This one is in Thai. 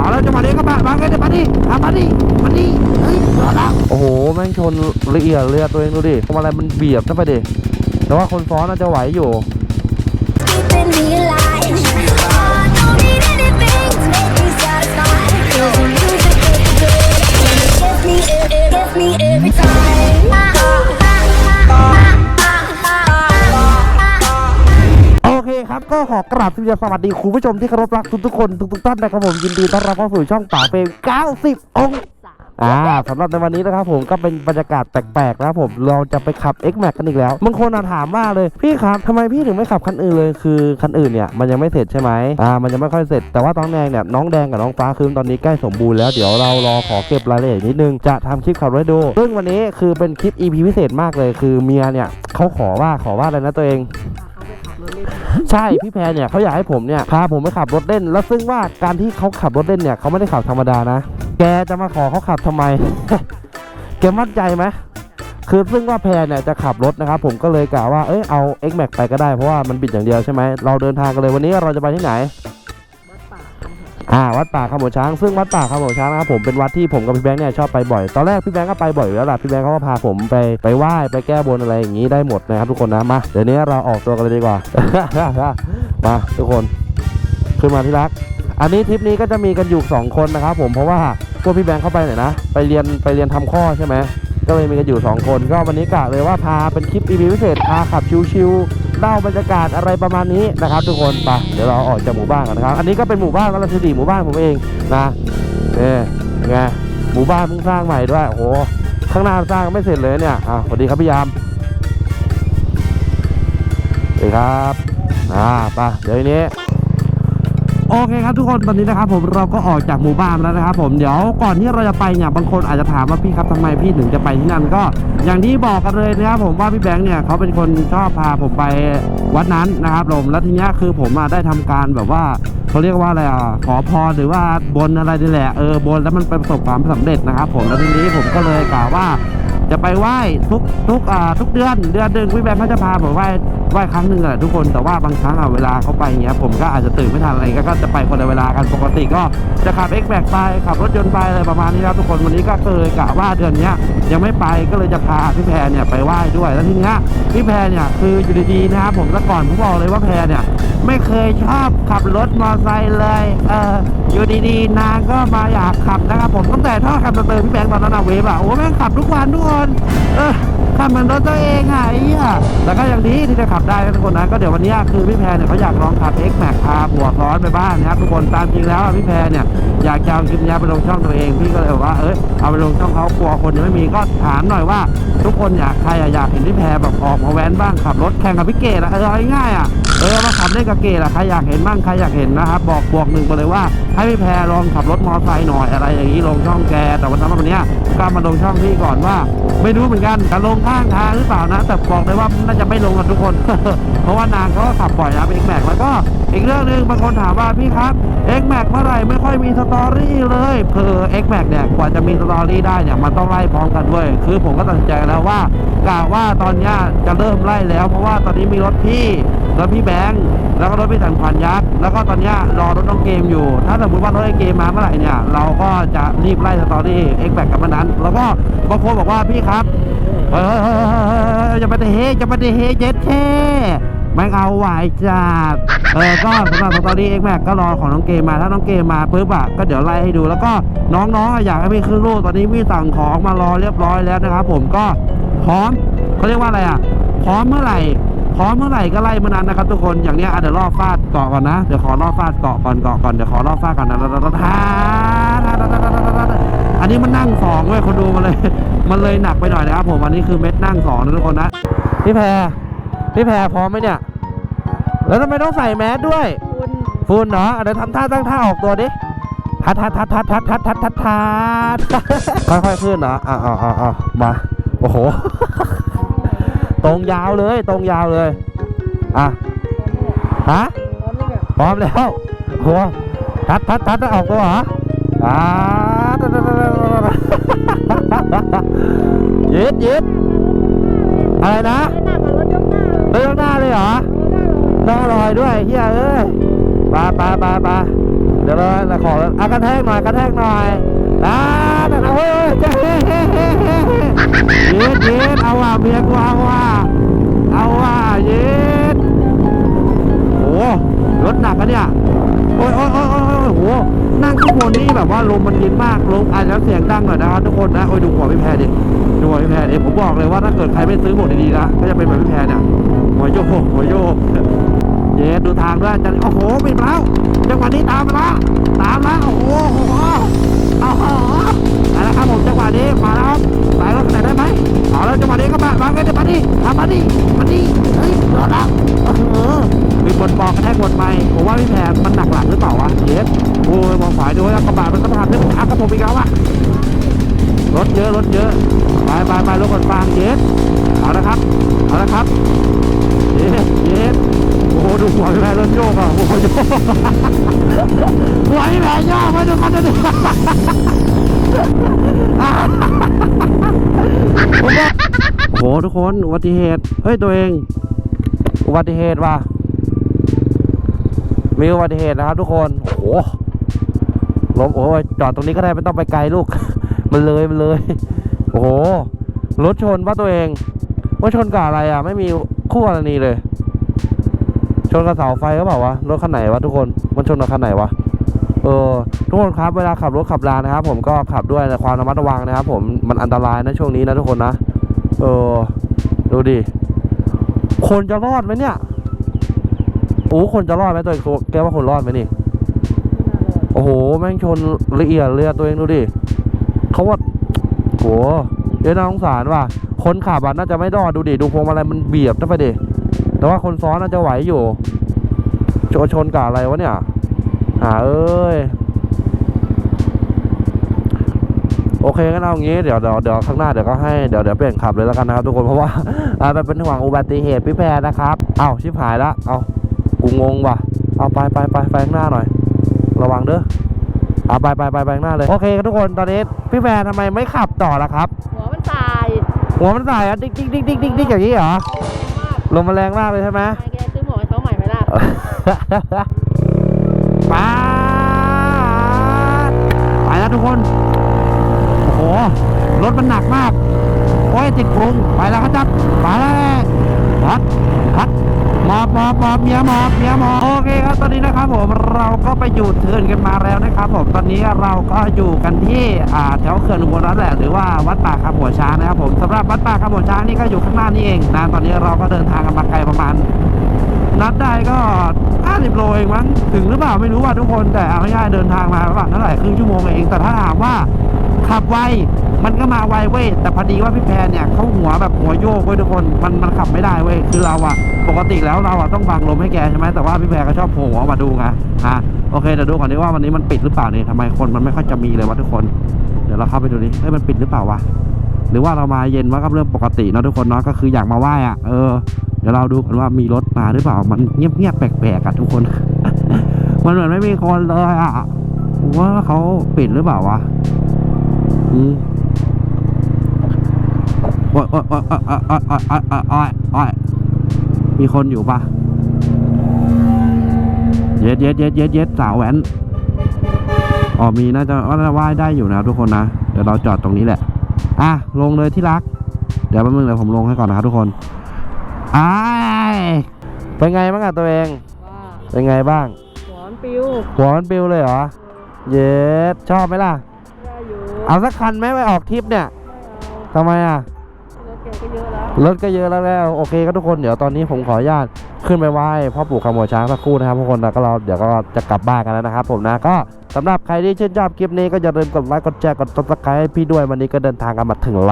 เอาแล้วจังหวะนี้ก็มามาไงเดี๋ยวมาดิมามาดิมาดิเฮ้ยรอแล้วโอ้โหแม่งชนละเอียดเรือตัวเองดูดิทำอะไรมันเบียบซะไปดิแต่ว่าคนซ้อนน่าจะไหวอยู่ ก็ขอกราบสวัสดีคุณผู้ชมที่เคารพรักทุกๆคนทุกๆท่านนะครับผมยินดีต้อนรับเข้าสู่ช่องป่าเฟรม90 องศาอ่าสำหรับในวันนี้นะครับผมก็เป็นบรรยากาศแปลกๆนะครับผมเราจะไปขับ X Max กันอีกแล้วบางคนอะถามว่าเลยพี่ครับทำไมพี่ถึงไม่ขับคันอื่นเลยคือคันอื่นเนี่ยมันยังไม่เสร็จใช่ไหมอ่ามันยังไม่ค่อยเสร็จแต่ว่าน้องแดงเนี่ยน้องแดงกับน้องฟ้าคือตอนนี้ใกล้สมบูรณ์แล้วเดี๋ยวเรารอขอเก็บรายละเอียดนิดนึงจะทำคลิปขับรถให้ดูซึ่งวันนี้คือเป็นคลิป EP พิเศษมากเลย คือเมียเนี่ยเขาขอว่าขอว่าอะไรนะตัวเอง ใช่พี่แพรเนี่ยเขาอยากให้ผมเนี่ยพาผมไปขับรถเล่น แล้วซึ่งว่าการที่เขาขับรถเล่นเนี่ยเขาไม่ได้ขับธรรมดานะ แกจะมาขอเขาขับทำไม แกมั่นใจไหมคือซึ่งว่าแพรเนี่ยจะขับรถนะครับผมก็เลยกะว่าเอ้ยเอา X Max ไปก็ได้เพราะว่ามันบิดอย่างเดียวใช่ไหมเราเดินทางกันเลยวันนี้เราจะไปที่ไหน อ่าวัดป่าคำหัวช้างซึ่งวัดป่าคำหัวช้างนะครับผมเป็นวัดที่ผมกับพี่แบงค์เนี่ยชอบไปบ่อยตอนแรกพี่แบงค์ก็ไปบ่อยอยู่แล้วล่ะพี่แบงค์เขาก็พาผมไปไปไหว้ไปแก้บนอะไรอย่างนี้ได้หมดนะครับทุกคนนะมาเดี๋ยวนี้เราออกตัวกันเลยดีกว่า มาทุกคนขึ้นมาที่รัก อันนี้ทริปนี้ก็จะมีกันอยู่สองคนนะครับผมเพราะว่าพวกพี่แบงค์เข้าไปไหนนะไปเรียนไปเรียนทำข้อใช่ไหมก็เลยมีกันอยู่สองคน ก็วันนี้กะเลยว่าพาเป็นคลิป EP พิเศษพาขับชิวๆ เด้าบรรยากาศอะไรประมาณนี้นะครับทุกคนไปเดี๋ยวเราออกจากหมู่บ้านกันนะครับ อันนี้ก็เป็นหมู่บ้านวัลสิริหมู่บ้านผมเองนะนี่ไงหมู่บ้านเพิ่งสร้างใหม่ด้วยโอ้โหข้างหน้าสร้างไม่เสร็จเลยเนี่ยอะสวัสดีครับพี่ยามสวัสดีครับอ่าไปเดี๋ยวนี้ โอเคครับทุกคนตอนนี้นะครับผมเราก็ออกจากหมู่บ้านแล้วนะครับผมเดี๋ยวก่อนที่เราจะไปเนี่ยบางคนอาจจะถามว่าพี่ครับทำไมพี่ถึงจะไปที่นั่นก็ อย่างที่บอกกันเลยนะครับผมว่าพี่แบงค์เนี่ยเขาเป็นคนชอบพาผมไปวัดนั้นนะครับผมแล้วทีเนี้ยคือผมอะได้ทำการแบบว่าเขาเรียกว่าอะไรอะขอพรหรือว่าบนอะไรนี่แหละเออบนแล้วมันประสบความสำเร็จนะครับผมแล้วทีนี้ผมก็เลยกล่าวว่า จะไปไหว้ทุกทุกอ่าทุกเดือนเดือนหนึ่งพี่แบงค์เขาจะพาผมไหว้ไหว้ครั้งหนึ่งแหละทุกคนแต่ว่าบางครั้งอะเวลาเขาไปเงี้ยผมก็อาจจะตื่นไม่ทันอะไรก็จะไปคนละเวลากันปกติก็จะขับ X แบกไปขับรถยนต์ไปอะไรประมาณนี้ครับทุกคนวันนี้ก็เลยกะว่าเดือนเนี้ยยังไม่ไปก็เลยจะพาพี่แพรเนี่ยไปไหว้ด้วยแล้วทีเนี้ยพี่แพรเนี่ยคืออยู่ดีๆนะครับผมแต่ก่อนผมบอกเลยว่าแพรเนี่ย ไม่เคยชอบขับรถมอเตอร์ไซค์เลยเอออยู่ดีๆนางก็มาอยากขับนะครับผมตั้งแต่ท่อขับเติมพี่แบงค์ตอนนั้นอะเวฟอะโอ้แม่งขับทุกวันทุกคนเออ ขับเหมือนรถตัวเองอะไอ้เหี้ยแต่ก็อย่างนี้ที่จะขับได้นะทุกคนนะก็เดี๋ยววันนี้คือพี่แพรเนี่ยเขาอยากลองขับ X Max พาบวกร้อนไปบ้างนะครับทุกคนตามจริงแล้วพี่แพรเนี่ยอยากจะเอาคลิปนี้ไปลงช่องตัวเองพี่ก็เลยบอกว่าเออเอาไปลงช่องเขากลัวคนยังไม่มีก็ถามหน่อยว่า ทุกคนอยากใครอะอยากเห็นพี่แพรแบบออกมาแว้นบ้างขับรถแข่งกับพี่เกดอะเออเอาง่ายๆอะเออมาขับเล่นกับเกดอะใครอยากเห็นบ้างใครอยากเห็นนะครับบอกบวกหนึ่งมาเลยว่าให้พี่แพรลองขับรถมอเตอร์ไซค์หน่อยอะไรอย่างนี้ลงช่องแกแต่วันนั้นวันนี้ก็มาลงช่องพี่ก่อนว่า ไม่รู้เหมือนกันจะลงข้างทางหรือเปล่านะ แต่บอกเลยว่าน่าจะไม่ลงกันทุกคน เพราะว่านางเขาก็ขับบ่อยนะเป็น X Max แล้วก็อีกเรื่องหนึ่งบางคนถามว่าพี่ครับ X Max เมื่อไหร่ไม่ค่อยมีสตอรี่เลยคือ X Max เนี่ยกว่าจะมีสตอรี่ได้เนี่ยมันต้องไล่พร้อมกันด้วยคือผมก็ตัดสินใจแล้วว่ากะว่าตอนนี้จะเริ่มไล่แล้ว เพราะว่าตอนนี้มีรถพี่รถพี่แบงค์แล้วก็รถพี่สันขวัญยักษ์แล้วก็ตอนนี้รอรถน้องเกมอยู่ ถ้าสมมติว่ารถไอ้เกมมาเมื่อไหร่เนี่ยเราก็จะรีบไล่สตอรี่เอ็กแบกกับมันนั้น แล้วก็บางคนบอกว่าพี่ครับ เฮ้ยเฮ้ยเฮ้ยเฮ้ยเฮ้ยจะมาเตะเฮจะมาเตะเฮเจ็ดแค่แม่งเอาไหวจัดเออก็สำหรับตอรี่เอ็กแบกก็รอของน้องเกมมาถ้าน้องเกมมาปุ๊บอะก็เดี๋ยวไล่ให้ดูแล้วก็น้องๆอยากให้พี่ขึ้นรูปตอนนี้พี่สั่งของมารอเรียบร้อยแล้วนะครับผมก็พร้อมเขาเรียกว่าอะไรอะพร้อมเมื่อไหร่พร้อมเมื่อไหร่ก็ไล่เมื่อนั้นนะครับทุกคนอย่างเนี้ยเดี๋ยวรอบฟาดเกาะก่อนนะเดี๋ยวขอรอบฟาดเกาะก่อนเกาะก่อนเดี๋ยวขอรอบฟาดก่อนนะแล้วท้า อันนี้มันนั่งสองเว้ยคนดูมันเลย มันเลยหนักไปหน่อยนะครับ ผมอันนี้คือเม็ดนั่งสองนะทุกคนนะพี่แพรพี่แพรพร้อมไหมเนี่ย แล้วทำไมต้องใส่แมสด้วยฝุ่นเนาะเดี๋ยวทำท่าตั้งท่าออกตัวดิทัดทัดทัดทัดทัดทัดทัดทัดทัดค่อยๆขึ้นเนาะอะอะอะอะมาโอ้โห ตรงยาวเลยตรงยาวเลยอะฮะพร้อมแล้วโหทัดทัดทัดออกตัวเหรอ อ่ายึดยึดอะไรนะเรื่องหน้าเลยเหรอต้องลอยด้วยเฮียเอ้ยปาปาปาปาเดี๋ยวเลยนะขออะกระแทกหน่อยกระแทกหน่อยอ่าแต่ละเฮ้ยเจ๊เฮ้เฮ้เฮ้เฮ้เย็ดเย็ดเอาว่ะเมียกูเอาว่ะเอาว่ะเย็ดโอ้รถหนักอะเนี่ยโอ้ยโอ้ยโอ้ยโอ้ยโอ้โห บนนี่แบบว่าลมมันเย็นมากลมอาจจะเสียงดังหน่อยนะครับทุกคนนะโอ้ยดูหัวพี่แพรดิดูหัวพี่แพรดิผมบอกเลยว่าถ้าเกิดใครไม่ซื้อหมดดีๆนะก็จะเป็นแบบพี่แพรเนี่ยหัวโยกหัวโยกเย็ดดูทางด้วยจันโอ้โหปิดแล้วจังหวะนี้ตามมาแล้วตามแล้วโอ้โหโอ้โเยอะรถเยอะไปไปไปรถกดฟางเย็ดเอาละครับเอาละครับเย็ดเย็ดโอ้โหดูหัวแม่รถโยกอะโอ้โหโยกหัวพี่แม่โยกมาดูกันดูโอ้โหทุกคนอุบัติเหตุเฮ้ยตัวเองอุบัติเหตุว่ะมีอุบัติเหตุนะครับทุกคนโอ้โหล้มโอ้ยจอดตรงนี้ก็ได้ไม่ต้องไปไกลลูก มันเลยมันเลย โอ้โห รถชนป่ะตัวเอง ว่าชนกับอะไรอะ ไม่มีคู่กรณีเลย ชนกับเสาไฟก็เปล่าวะรถคันไหนวะทุกคน มันชนกับคันไหนวะ เออ ทุกคนครับ เวลาขับรถขับรานะครับ ผมก็ขับด้วยความระมัดระวังนะครับ ผม มันอันตรายนะช่วงนี้นะทุกคนนะ เออ ดูดิ คนจะรอดไหมเนี่ยโอ้คนจะรอดไหมตัวเองแกว่าคนรอดไหมนี่ โอ้โห แม่งชนละเอียดเลยอตัวเองดูดิ เขาว่าโหเดี๋ยวน่าสงสารว่ะ คนขับอะน่าจะไม่รอดดูดิดูพวงมาลัยมันเบียบนะไปดิแต่ว่าคนซ้อนน่าจะไหวอยู่ชนชนกับอะไรวะเนี่ยหาเอ้ยโอเคงั้นเอางี้เดี๋ยวเดี๋ยวเดี๋ยวข้างหน้าเดี๋ยวก็ให้เดี๋ยวเดี๋ยวเปลี่ยนขับเลยแล้วกันนะครับทุกคนเพราะว่าอ่ามันเป็นห่วงอุบัติเหตุพี่แพรนะครับเอ้าชิบหายละเอากูงงว่ะเอาไปไปไปไปข้างหน้าหน่อย ระวังเด้อ เอาไปไปไปไปข้างหน้าเลย โอเคครับทุกคนตอนนี้พี่แพรทำไมไม่ขับต่อล่ะครับ หัวมันตายหัวมันสายอะดิ๊กดิ๊กดิ๊กดิ๊กดิ๊กดิ๊กอย่างนี้เหรอลมมันแรงมากเลยใช่ไหมแกซื้อหมวกให้เขาใหม่ไหมล่ะป้าดไปแล้วทุกคน โอ้โห รถมันหนักมาก โอ้ยติดกรุงไปแล้วครับจับไปแล้วพัดพัดห มอบหมอบหมอบเมียหมอบเมียหมอบโอเคครับตอนนี้นะครับผมเราก็ไปอยู่เทินกันมาแล้วนะครับผมตอนนี้เราก็อยู่กันที่อ่าแถวเขื่อนอุบลรัตน์แหละหรือว่าวัดป่าคำหัวช้างนะครับผมสำหรับวัดป่าคำหัวช้างนี่ก็อยู่ข้างหน้านี่เองนะตอนนี้เราก็เดินทางกันมาไกลประมาณนับได้ก็ 50 โลเองมั้งถึงหรือเปล่าไม่รู้ว่าทุกคนแต่เอาง่ายๆเดินทางมาประมาณเท่าไหร่ครึ่งชั่วโมงเองแต่ถ้าถามว่าขับไว มันก็มาไวเว้ยแต่พอดีว่าพี่แพรเนี่ยเขาหัวแบบหัวโยกเว้ยทุกคนมันมันขับไม่ได้เว้ยคือเราอะปกติแล้วเราอะต้องบังลมให้แกใช่ไหมแต่ว่าพี่แพรก็ชอบโผล่หัวมาดูไงอะโอเคเดี๋ยวดูก่อนดีว่าวันนี้มันปิดหรือเปล่าเนี่ยทำไมคนมันไม่ค่อยจะมีเลยวะทุกคน เดี๋ยวเราเข้าไปดูดิเอ้ยมันปิดหรือเปล่าวะหรือว่าเรามาเย็นว่าก็เรื่องปกติเนะทุกคนเนาะก็คืออยากมาไหว้อะเออเดี๋ยวเราดูกันว่ามีรถมาหรือเปล่ามันเงียบๆแปลกๆอะทุกคน มันเหมือนไม่มีคนเลยอะว่าเขาปิดหรือเปล่าวะอืม โอ๊ยโอ๊ยโอ๊ยโอ๊ยโอ๊ยโอ๊ยโอ๊ยโอ๊ยโอ๊ยอ๊ยโอ๊ยมีคนอยู่ปะเย็ดเย็ดเย็ดเย็ดเย็ดสาวแหวนอ๋อมีน่าจะว่าจะไหว้ได้อยู่นะครับทุกคนนะ เดี๋ยวเราจอดตรงนี้แหละ อะ ลงเลยที่รัก เดี๋ยวแป๊บนึงเดี๋ยวผมลงให้ก่อนนะครับทุกคนอ้ายเป็นไงบ้างอะตัวเอง ว่าเป็นไงบ้าง หวมันปิวหัวมันปิวเลยเหรอ เย็ดชอบไหมล่ะ ได้อยู่เอาสักคันไหมไปออกทริปเนี่ยไม่เอาทำไมอะ รถก็เยอะแล้วแล้วโอเคก็ทุกคนเดี๋ยวตอนนี้ผมขออนุญาตขึ้นไปไหว้พ่อปู่คำหัวช้างสักครู่นะครับทุกคนแล้วก็เราเดี๋ยวก็จะกลับบ้านกันแล้วนะครับ ผมนะก็สำหรับใครที่ชื่นชอบคลิปนี้ก็อย่าลืมกดไลค์กดแชร์กดติดตามให้พี่ด้วยวันนี้ก็เดินทางกันมาถึงละ